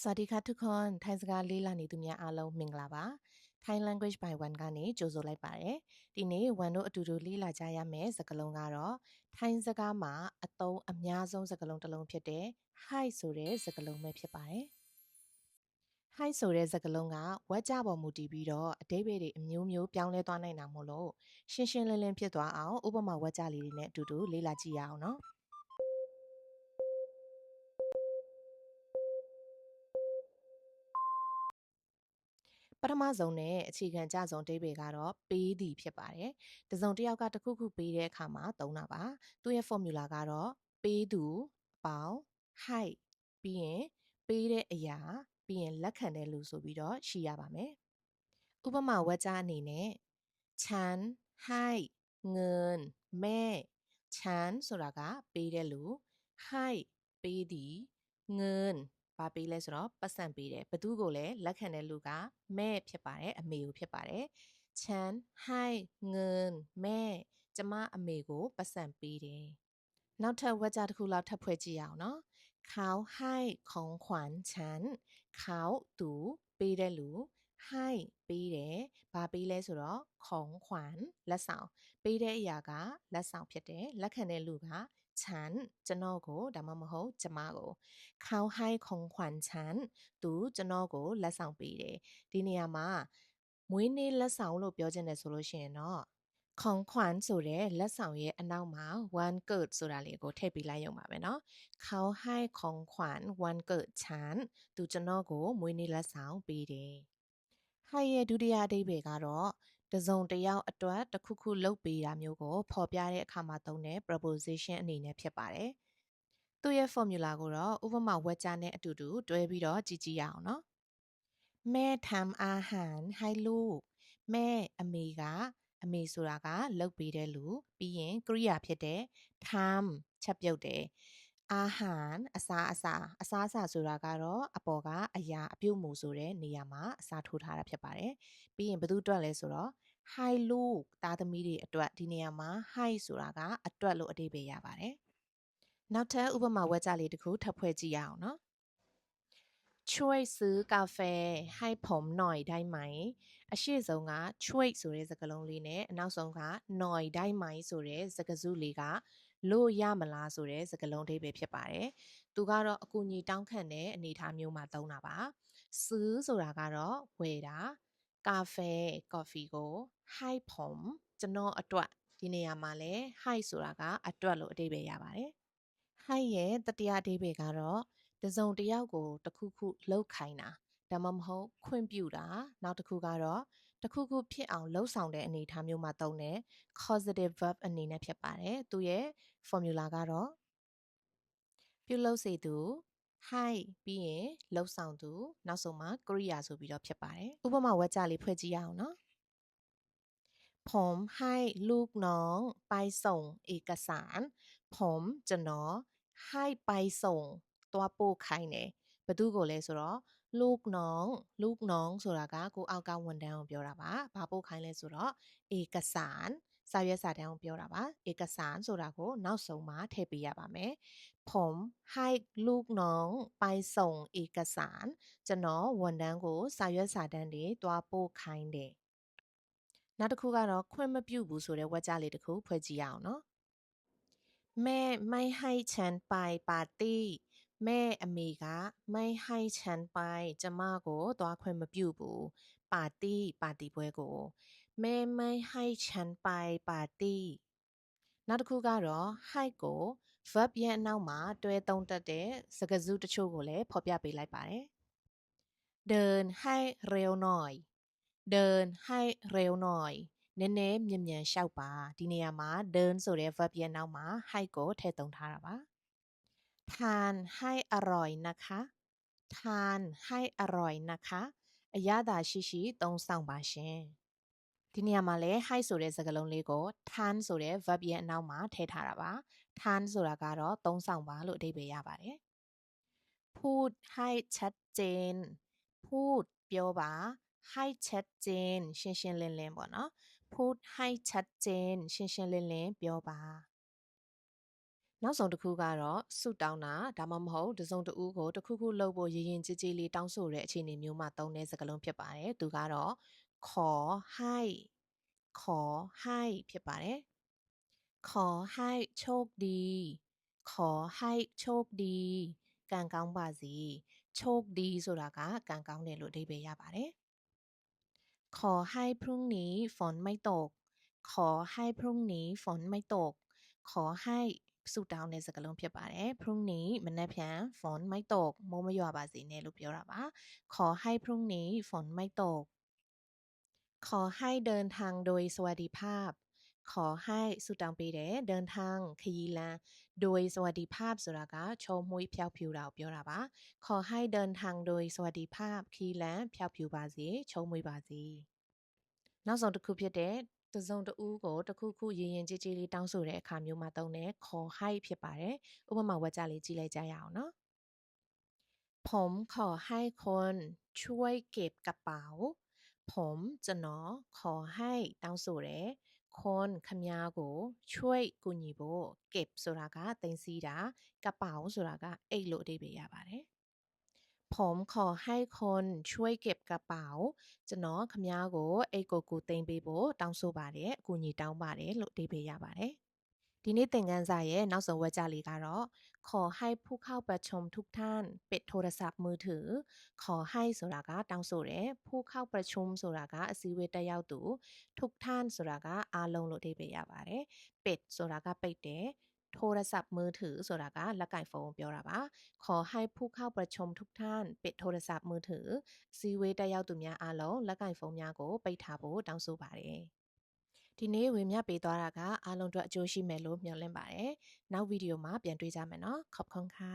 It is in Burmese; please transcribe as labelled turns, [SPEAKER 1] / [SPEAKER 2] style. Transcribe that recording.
[SPEAKER 1] สวัสดีค่ะทุกคนထိုင်းစကားလေးလာနေသူများအားလုံးမင်္ဂလာပါ Thai language by one ကနေကြိုဆိုလိုက်ပါတယ်ဒီနေ့ one တို့အတူတူလေးလာကြရမယ်စကားလုံးကတော့ထိုင်းစကားမှာအသုံးအများဆုံးစကားလုံးတစ်လုံးဖြစ်တဲ့ hi ဆိုတဲ့စကားလုံးပဲဖြစ်ပါတယ် hi ဆိုတဲ့စကားလုံးကဝက်ကြပေါ်မူတည်ပြီးတော့အတိတ်တွေအမျိုးမျိုးပြောင်းလဲသွားနိုင်တာမို့လို့ရှင်းရှင်းလင်းလင်းဖြစ်သွားအောင်ဥပမာဝက်ကြလေးတွေနဲ့အတူတူလေ့လာကြည့်ရအောင်နော် ထမဆုံးနဲ့အခြေခံကြဆုံးအဓိပ္ပာယ်ကတော့ပေးသည်ဖြစ်ပါတယ်။တစ်စုံတစ်ယောက်ကတစ်ခုခုပေးတဲ့အခါမှာသုံးတာပါ။သူ့ရဲ့ formula ကတော့ပေးသူအပေါင်း height ပြီးရင်ပေးတဲ့အရာပြီးရင်လက်ခံတဲ့လူဆိုပြီးတော့ရှိရပါမယ်။ဥပမာဝက်ကြားအနေနဲ့ချန်ဟိုက်ငွန်းမဲချန်ဆိုတာကပေးတဲ့လူဟိုက်ပေးသည်ငွန်း ဘာပေးလဲဆိုတော့ပတ်စံပေးတယ်ဘသူကိုလဲလက်ခံတဲ့လူကမဲဖြစ်ပါတယ်အမေကိုဖြစ်ပါတယ်ချန်ဟိုင်ငန်မဲကျမအမေကိုပတ်စံပေးတယ်နောက်ထပ်ဝါကြတစ်ခုလောက်ထပ်ဖွဲ့ကြည့်ရအောင်နော်ခေါဟိုင်ခုံခွမ်ချန်ခေါသူပေးတဲ့လူဟိုင်ပေးတယ်ဘာပေးလဲဆိုတော့ခုံခွမ်လက်ဆောင်ပေးတဲ့အရာကလက်ဆောင်ဖြစ်တယ်လက်ခံတဲ့လူက ฉันကျွန်တော်ကိုဒါမှမဟုတ်ကျမကိုเขาให้ของขวัญฉันသူကျွန်တော်ကိုလက်ဆောင်ပေးတယ်ဒီနေရာမှာမွေးနေ့လက်ဆောင်လို့ပြောချင်တယ်ဆိုလို့ရှိရင်တော့ของขวัญဆိုတဲ့လက်ဆောင်ရဲ့အနောက်မှာ one good ဆိုတာလေးကိုထည့်ပေးလိုက်ရုံပါပဲเนาะเขาให้ของขวัญวันเกิดฉันသူကျွန်တော်ကိုမွေးနေ့လက်ဆောင်ပေးတယ် ให้ရဲ့ဒုတိယအဓိပ္ပာယ်ကတော့ တစုံတယောက်အတွက်တစ်ခုခုလုပ်ပေးတာမျိုးကိုဖော်ပြတဲ့အခါမှာသုံးတဲ့ proposition အနေနဲ့ဖြစ်ပါတယ်။သူ့ရဲ့ formula ကိုတော့ဥပမာဝက်ကြနဲ့အတူတူတွဲပြီးတော့ကြည့်ကြည့်ရအောင်နော်။မဲထမ်အာဟန်ဟိုင်လူမဲအမေကအမေဆိုတာကလုပ်ပေးတဲ့လူပြီးရင်ကရိယာဖြစ်တဲ့ time ချက်ပြုတ်တယ်။ အာဟာရအစားအစာအစားအစာဆိုတာကတော့အပေါ်ကအရာအပြုတ်မှုဆိုတဲ့နေရာမှာအစားထိုးထားတာဖြစ်ပါတယ်ပြီးရင်ဘယ်သူအတွက်လဲဆိုတော့ high low သားသမီးတွေအတွက်ဒီနေရာမှာ high ဆိုတာကအတွက်လို့အဓိပ္ပာယ်ရပါတယ်နောက်ထပ်ဥပမာဝက်ကြလေးတစ်ခုထပ်ဖွဲ့ကြည့်ရအောင်နော်ช่วยซื้อกาแฟให้ผมหน่อยได้ไหมအရှိဆုံးက ช่วยဆိုတဲ့စကားလုံးလေးနဲ့အနောက်ဆုံးက หน่อยได้ไหมဆိုတဲ့စကားစုလေးက လို့ရမလားဆိုတဲ့စကားလုံးအဓိပ္ပာယ်ဖြစ်ပါတယ်။သူကတော့အကူအညီတောင်းခံတဲ့အနေအထားမျိုးမှာသုံးတာပါ။စူးဆိုတာကတော့ဝယ်တာကာဖဲကော်ဖီကို high pom ကျွန်တော်အတွက်ဒီနေရာမှာလဲ high ဆိုတာကအတွက်လို့အဓိပ္ပာယ်ရပါတယ်။ high ရဲ့တတိယအဓိပ္ပာယ်ကတော့တစုံတယောက်ကိုတစ်ခုခုလောက်ခိုင်းတာဒါမှမဟုတ်ခွင့်ပြုတာနောက်တစ်ခုကတော့ တစ်ခုခုဖြစ်အောင်လှုပ်ဆောင်တဲ့အနေအထားမျိုးမှာသုံးတဲ့ causative verb အနေနဲ့ဖြစ်ပါတယ်သူရဲ့ formula ကတော့ပြုလုပ်စေသူ hi ပြီးရင်လှုပ်ဆောင်သူနောက်ဆုံးမှာကရိယာဆိုပြီးတော့ဖြစ်ပါတယ်ဥပမာဝက်ကြလေးဖွဲ့ကြည့်ရအောင်နော်ผมให้ลูกน้องไปส่งเอกสารผมကျွန်တော်ให้ไปส่ง သွားပို့ခိုင်းတယ်ဘသူကိုလဲဆိုတော့ ลูกน้องลูกน้องဆိုတာကကိုအောက်ကဝန်တန်းကိုပြောတာပါဘာပို့ခိုင်းလဲဆိုတော့เอกสารစာရွက်စာတမ်းကိုပြောတာပါเอกสารဆိုတာကိုနောက်ဆုံးမှာထည့်ပေးရပါမယ်ผมให้ลูกน้องไปส่งเอกสารကျွန်တော်ဝန်တန်းကိုစာရွက်စာတမ်းတွေတွားပို့ခိုင်းတယ်နောက်တစ်ခုကတော့ခွင့်မပြုဘူးဆိုတဲ့ဝါကြလေးတစ်ခုဖွဲ့ကြည့်ရအောင်နော်แม่ไม่ให้ฉันไปปาร์ตี้ မဲအမေကไม่ให้ฉันไปကျမကိုသွားခွင့်မပြုဘူးပါတီပါတီပွဲကိုမဲไม่ให้ฉันไปปาร์ตี้နောက်တစ်ခုကတော့ hike ကို verb ရဲ့အနောက်မှာတွဲသုံးတတ်တဲ့စကားစုတချို့ကိုလည်းဖော်ပြပေးလိုက်ပါတယ်เดินให้เร็วหน่อยเดินให้เร็วหน่อยနည်းနည်းမြန်မြန်လျှောက်ပါဒီနေရာမှာ learn ဆိုတဲ့ verb ရဲ့နောက်မှာ hike ကိုထည့်သုံးထားတာပါ ทานให้อร่อยนะคะทานให้อร่อยนะคะအရသာရှိရှိသုံးဆောင်ပါရှင်ဒီနေရာမှာလဲ hi ဆိုတဲ့စကားလုံးလေးကို tan ဆိုတဲ့ verb ရဲ့အနောက်မှာထည့်ထားတာပါ tan ဆိုတာကတော့သုံးဆောင်ပါလို့အဓိပ္ပာယ်ရပါတယ်พูดให้ชัดเจนพูดပြောပါให้ชัดเจนရှင်းရှင်းလင်းလင်းပေါ့နော်พูดให้ชัดเจนရှင်းရှင်းလင်းလင်းပြောပါ နောက်ဆုံးတစ်ခုကတော့ဆုတောင်းတာဒါမှမဟုတ်တစ်စုံတစ်ဦးကိုတစ်ခုခုလုပ်ဖို့ရည်ရင်ကြည်ကြည်လေးတောင်းဆိုတဲ့အခြေအနေမျိုးမှာသုံးတဲ့စကားလုံးဖြစ်ပါတယ်သူကတော့ขอให้ขอให้ဖြစ်ပါတယ်ขอให้โชคดีขอให้โชคดีကံကောင်းပါစေโชคดีဆိုတာကကံကောင်းတယ်လို့အဓိပ္ပာယ်ရပါတယ်ขอให้พรุ่งนี้ฝนไม่ตก ขอให้พรุ่งนี้ฝนไม่ตก ขอให้ ဆုတောင်းတဲ့စကားလုံးဖြစ်ပါတယ်พรุ่งนี้မနက်ဖြန်ฝนไม่ตกမိုးမရွာပါစေနဲ့လို့ပြောတာပါขอให้พรุ่งนี้ฝนไม่ตก ขอให้เดินทางโดยสวัสดิภาพ ขอให้ဆုတောင်းပေးတယ်เดินทางခရီးလမ်းโดยสวัสดิภาพဆိုတာကချုံမွေးဖြောက်ဖြူတာကိုပြောတာပါขอให้เดินทางโดยสวัสดิภาพခရီးလမ်းဖြောက်ဖြူပါစေချုံမွေးပါစေနောက်ဆုံးတစ်ခုဖြစ်တဲ့ တစ်စုံတစ်ဦးကိုတစ်ခုခုရရင်ကြည်ကြည်လေးတောင်းဆိုတဲ့အခါမျိုးမှာသုံးတဲ့ခေါ် ให้ဖြစ်ပါတယ်ဥပမာဝါကြလေးကြည့်လိုက်ကြရအောင်နော်ผมขอให้คนช่วยเก็บกระเป๋า ผมကျွန်တော်ขอให้တောင်းဆိုတယ်คนခမ ्या ကိုช่วยကူညီဖို့ ก็บဆိုတာကတင်စီတာกระเป๋าဆိုတာကအိတ်လို့အဓိပ္ပာယ်ရပါတယ် ผมขอให้คนช่วยเก็บกระเป๋าကျွန်တော်ခမ ्या ကိုအိတ်ကိုကူတင်ပေးဖို့တောင်းဆိုပါတယ်အကူအညီတောင်းပါတယ်လို့အဓိပ္ပာယ်ရပါတယ်ဒီနေ့သင်ခန်းစာရဲ့နောက်ဆုံးဝါကြလေးကတော့ขอให้ผู้เข้าประชุมทุกท่านปิดโทรศัพท์มือถือ ขอให้ဆိုတာကတောင်းဆိုတယ်ผู้เข้าประชุมဆိုတာကအစည်းအဝေးတက်ရောက်သူทุกท่านဆိုတာကအားလုံးလို့အဓိပ္ပာယ်ရပါတယ်ปิดဆိုတာကပိတ်တယ် โทรศัพท์มือถือဆိုတာကလက်ကင်ဖုန်းပြောတာပါขอให้ผู้เข้าประชุมทุกท่านปิดโทรศัพท์มือถือအစည်းအဝေးတက်ရောက်သူများအားလုံးလက်ကင်ဖုန်းများကိုပိတ်ထားဖို့တောင်းဆိုပါတယ်ဒီနေ့ဝင်မြပေးသွားတာကအားလုံးအတွက်အကျိုးရှိမယ်လို့မျှော်လင့်ပါတယ်။နောက်ဗီဒီယိုမှာပြန်တွေ့ကြမယ်နော်။ခอบคุณค่ะ